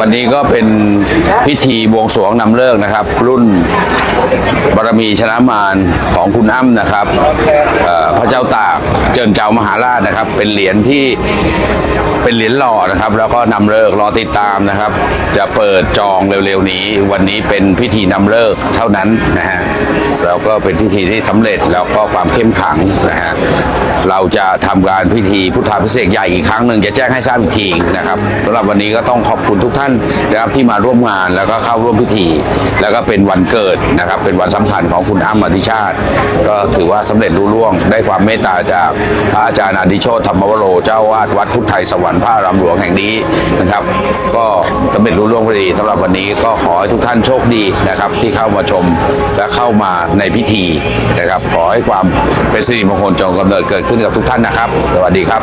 วันนี้ก็เป็นพิธีบวงสรวงนำเลิกนะครับ รุ่นบารมีชนะมารของคุณอ้ำนะครับเอ่อพระเจ้าตากเจินเจ้ามหาราชนะครับ เป็นเหรียญที่เป็นเหรียญหล่อนะครับ แล้วก็นำเลิกรอติดตามนะครับ จะเปิดจองเร็วๆนี้ วันนี้เป็นพิธีนำเลิกเท่านั้นนะฮะ ก็เป็นพิธีที่สำเร็จแล้วก็ความเข้มขังนะฮะเราจะทำการพิธีพุทธาพิเศษใหญ่อีกครั้งหนึ่งจะแจ้งให้ทราบอีกทีนะครับสำหรับวันนี้ก็ต้องขอบคุณทุกท่านนะครับที่มาร่วมงานแล้วก็เข้าร่วมพิธี แล้วก็เป็นวันเกิดนะครับเป็นวันสำคัญของคุณอ้ำอธิชาติ ก็ถือว่าสำเร็จรุ่ร่วง ได้ความเมตตาจากพระอาจารย์อดิโชตธรรมวโรเจ้าวาดวัดพุทธไทยสวรรค์พระรามหลวงแห่งนี้นะครับ ก็สำเร็จรุ่ร่วงพอดีสำหรับวันนี้ก็ขอให้ทุกท่านโชคดีนะครับที่เข้ามาชมและเข้ามาในพิธีนะครับ ขอให้ความเป็นสิริมงคลจงกำเนิดเกิดขึ้นกับทุกท่านนะครับ สวัสดีครับ